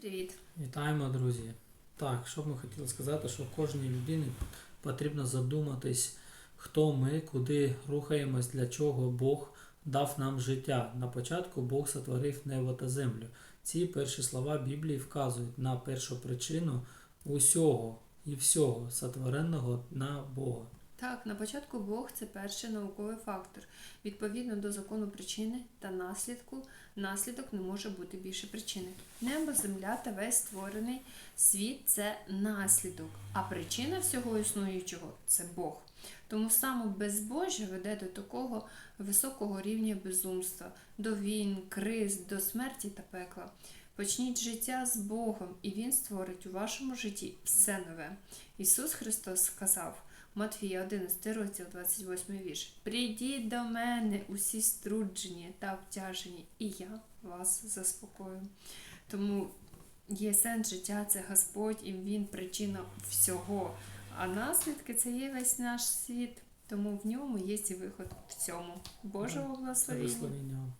Привіт. Вітаємо, друзі. Так, що б ми хотіли сказати, що кожній людині потрібно задуматись, хто ми, куди рухаємось, для чого Бог дав нам життя. На початку Бог сотворив небо та землю. Ці перші слова Біблії вказують на першу причину усього і всього сотвореного на Бога. Так, на початку Бог це перший науковий фактор. Відповідно до закону причини та наслідку, наслідок не може бути більше причини. Небо, земля та весь створений світ це наслідок, а причина всього існуючого це Бог. Тому саме безбожжя веде до такого високого рівня безумства, до війн, криз, до смерті та пекла. Почніть життя з Богом, і Він створить у вашому житті все нове. Ісус Христос сказав. Матвія 11 розділ 28 вірш. Прийдіть до мене усі струджені та обтяжені, і я вас заспокою. Тому є сенс життя, це Господь, і Він причина всього. А наслідки це є весь наш світ. Тому в ньому є і виход в цьому. Божого благословення.